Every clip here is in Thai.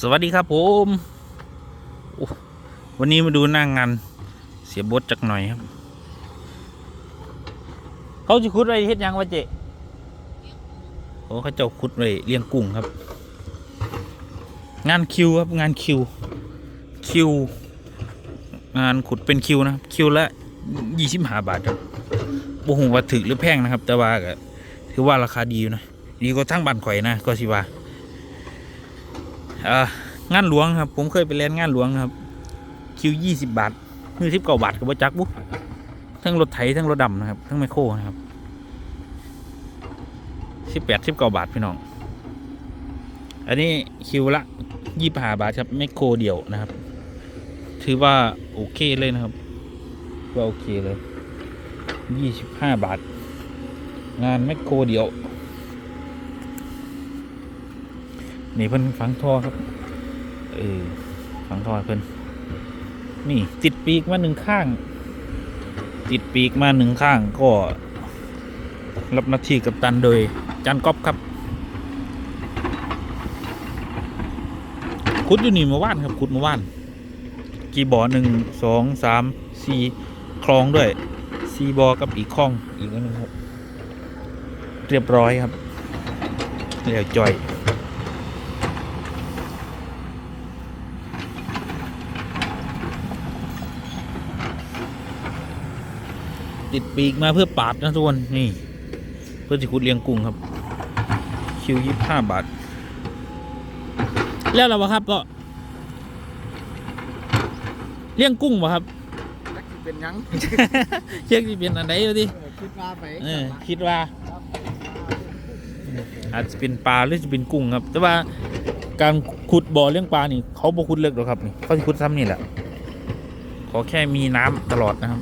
สวัสดีครับผมวันนี้มาดูหน้างงาน เสียบดจักหน่อยครับ เขาจะคุดไว้เฮ็ดยังวะเจ๊โอ้เขาเจ้าคุดไว้เลี้ยงกุ้งครับ งานคิวครับงานคิว คิว งานขุดเป็นคิวนะครับคิวละยี่สิบห้าบาทครับบ่หูว่าถึกหรือแพงนะครับ แต่ว่าก็ถือว่าราคาดีอยู่นะดีกว่าทั้งบ้านข่อยนะก็สิว่า งานหลวงครับ ผมเคยไปเล่นงานหลวงครับ คิวยี่สิบบาทมือสิบเก้าบาทกับว่าจักบุ๊ทั้งรถไถทั้งรถดำนะครับ ทั้งไมคโครนะครับสิบแปดสิบเก้าบาทพี่น้อง อันนี้คิวละยี่ห้าบาทครับไมคโครเดียวนะครับ ถือว่าโอเคเลยนะครับว่าโอเคเลยยี่สิบห้าบาท งานแมคโครเดียว นี่เพิ่นฝังท่อครับ เออฝังท่อเพิ่นนี่ติดปีกมาหนึ่งข้าง ติดปีกมาหนึ่งข้างก็ รับหน้าที่กับตันโดยจานก๊อฟครับ ขุดอยู่นี่มาว่านครับขุดมาว่านกี่บ่อหนึ่งสองสามสี่คลองด้วยสี่บ่อกับอีกคลองอีกนหนึงครับ เรียบร้อยครับเรียบจ่อย ติดปีกมาเพื่อปาดนะทุกคนนี่เพื่อจะขุดเลี้ยงกุ้งครับ คิวยี่ห้าบาท แล้วเราครับก็เลี้ยงกุ้งป่ะครับนักสิเป็นหยังเชือกที่เป็นอันไหนดูดิเออคิดว่าไปเออคิดว่าอาจจะเป็นปลาหรือจะเป็นกุ้งครับ แต่ว่าการขุดบ่อเลี้ยงปลานี่ เขาบ่ขุดเลิกหรอกครับนี่เขาจะขุดซ้ำนี่แหละขอแค่มีน้ำตลอดนะครับ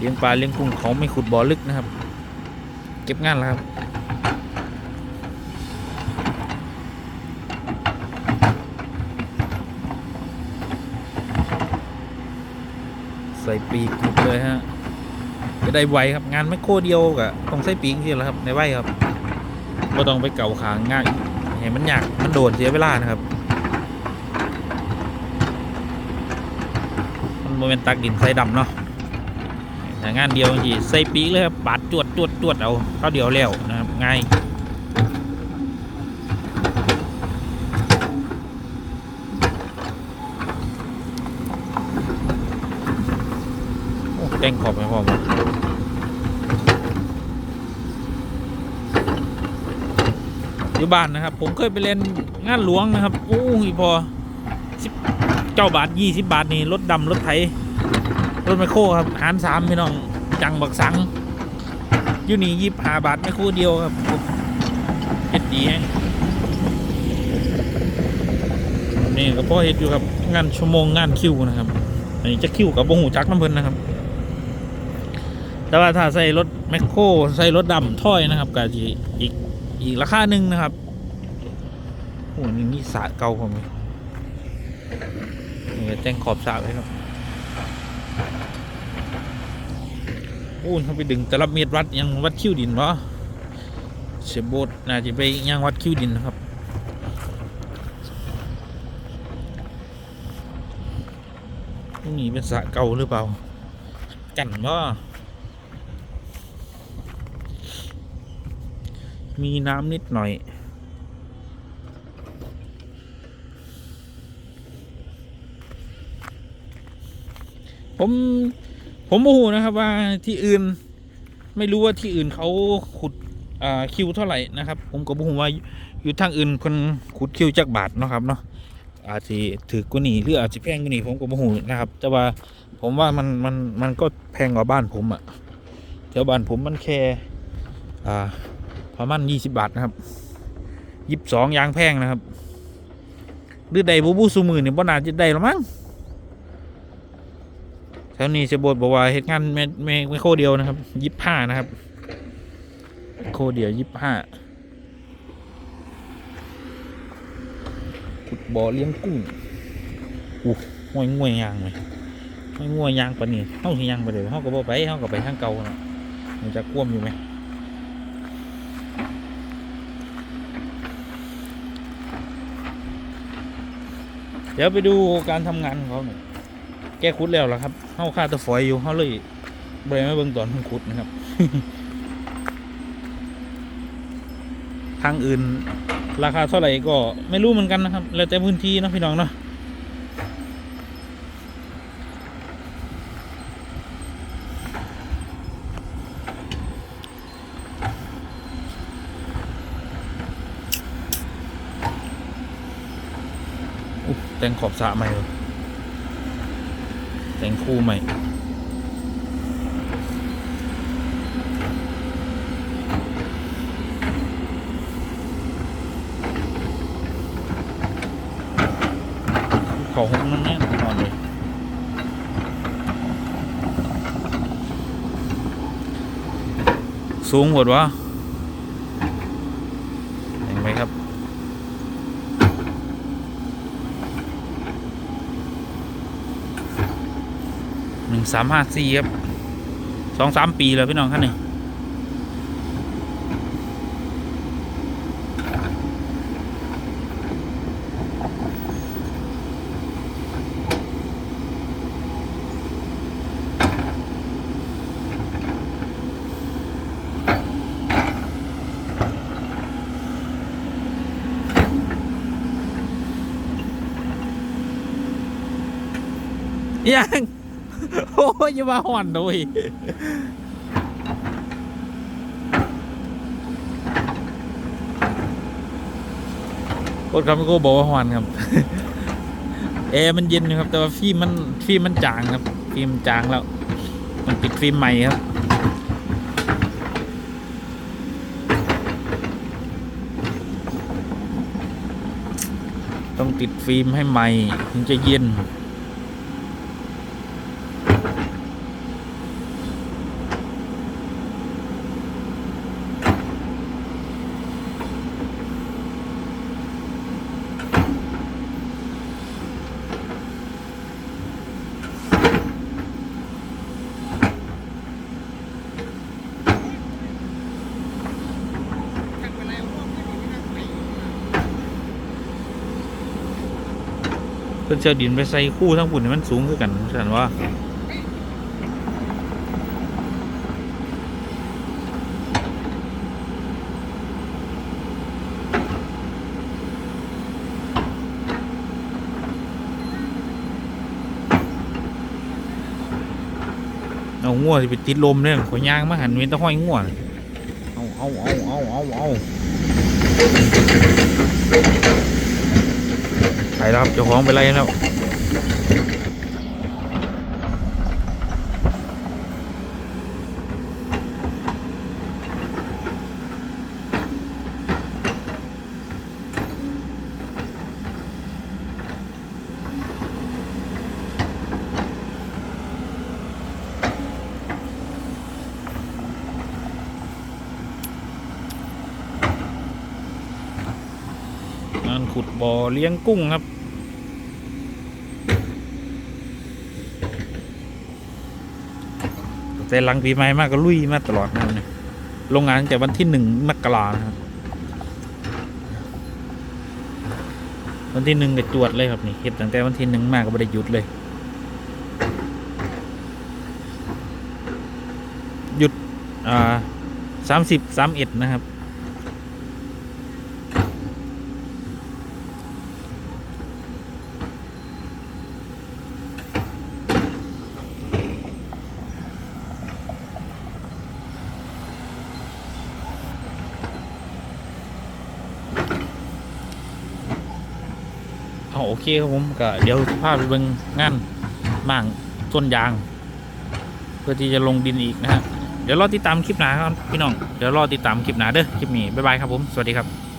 เลี้ยงปลาเลี้ยงกุ้งเขาไม่ขุดบ่อลึกนะครับ เก็บงานแล้วครับใส่ปีกขุดเลยฮะจะได้ไวครับงานไม่โคเดียวกะต้องใส่ปีกที่แหละครับในไวครับไม่ต้องไปเก่าขางง่ายเห็นมันยากมันโดนเสียเวลานะครับมันโมเมนตักดินใส่ดำเนาะ แต่งานเดียวจริงๆใส่ปีกเลยครับปาดจวดจวดจวดเอาเข้าเดียวแล้วนะครับง่ายโอ้แต่งขอบไม่พอมั้อยู่บ้านนะครับ ผมเคยไปเล่นงานหลวงนะครับโอ้ยพอสิบเก้าบาทยี่สิบบาทนี่รถดำรถไถ รถไมคโครครับหารสามพี่น้องจังบักสังอยู่นี่ยี่ห้าบาทไมคโครเดียวครับเฮ็ดดีงนี่ก็พ่อเฮ็ดอยู่ครับงานชั่วโมงงานคิวนะครับอันนี้จะคิวกับบงหูจักน้ำเพิ่นนะครับ แต่ว่าถ้าใส่รถแมคโครใส่รถดำถ้อยนะครับก็จะอีกอีกราคาหนึ่งนะครับโอ้นี่นี่สะเก่าผมเลยนี่แจ้งขอบสะไว้ครับ โอ้เขาไปดึงแต่ละเม็ดวัดยังวัดคิ้วดินวะเสียโบดน่าจะไปยังวัดคิ้วดินนะครับตรงนี้เป็นสะเก่าหรือเปล่า กันว่ามีน้ำนิดหน่อย ผม ผมโมโหนะครับว่าที่อื่นไม่รู้ว่าที่อื่นเขาขุดคิวเท่าไหร่นะครับ ผมก็บอกว่าอยู่ทางอื่นคนขุดคิวจักบาทเนาะครับเนาะอาจจะถือกว่านี้หรืออาจจะแพงกว่านี้ผมก็บอกนะครับ แต่ว่าผมว่ามันมันมันก็แพงกว่าบ้านผมอะแถวบ้านผมมันแค่อ่าประมาณยี่สิบบาทนะครับยี่สิบสองยางแพงนะครับหรือใดบูบูซูมือเนี่ยบ่นาจะได้หรอมั้ง ถวนี้เสยบดบอกว่าเหตุงานไม่ไม่ไม่โคเดียวนะครับยี่ห้านะครับ โคเดียวยี่ห้าขุดบ่อเลี้ยงกุ้งอู้ห่วยงวยยางเลยห่วยงวยยางปะนี่เฮาสิยางไปเลยเฮาก็บ่ไปเฮาก็ไปทางเก่าเนาะมันจะควมอยู่ไหมเดี๋ยวไปดูการทำงานของเขาหน่อย แกขุดแล้วล่ะครับเข้าค่าตะฝอยอยู่เขาเลยบริมาเบิ่งตอนเพิ่งขุดนะครับ ทางอื่น ราคาเท่าไหร่ก็ไม่รู้เหมือนกันนะครับ แล้วแต่พื้นที่นะพี่น้องเนาะอุ๊ยแต่งขอบสระใหม่เลย แต่งคู่ใหม่ เขาหงนั่นแน่นอนเลยสูงหมดวะเห็นไหมครับ หนึ่ง สามห้าสี่ครับสองสามปีแล้วพี่น้องท่านนี่ยัง โอ้ยอย่ามาห่อนด้วยโคตรครับพี่โก้บอกว่าห่อนครับแอร์มันเย็นนะครับ แต่ว่าฟิล์มมันฟิล์มมันจางครับ ฟิล์มจางแล้ว มันปิดฟิล์มใหม่ครับต้องติดฟิล์มให้ใหม่ถึงจะเย็น พิ่นเชือดินไปใส่คู่ทั้งปุ่นมันสูงขึ้นกันฉันว่าเอางัวสิไปติดลมเนี่ยขอยยางมาหันเว้นตะห้อยงัวนเอาเอาเอาเอาเอาเอา ครับเจ้าของไปไล่แล้วงานขุดบ่อเลี้ยงกุ้งครับ แต่หลังปีใหม่มากก็ลุยมาตลอดนะเนี่ยโรงงานตั้งแต่วันที่หนึ่งมกราครับวันที่หนึ่งก็จวดเลยครับนี่เห็ดตั้งแต่วันที่หนึ่งมากก็ไม่ได้หยุดเลย หยุดอ่าสามสิบสามเอ็ดนะครับ เอาโอเคครับผมก็เดี๋ยวพาไปเบิ่งงานมั่างต้นยาง เพื่อที่จะลงดินอีกนะฮะเดี๋ยวรอติดตามคลิปหนาครับพี่น้องเดี๋ยวรอติดตามคลิปหนาเด้อคลิปนี้บ๊ายบายครับผมสวัสดีครับ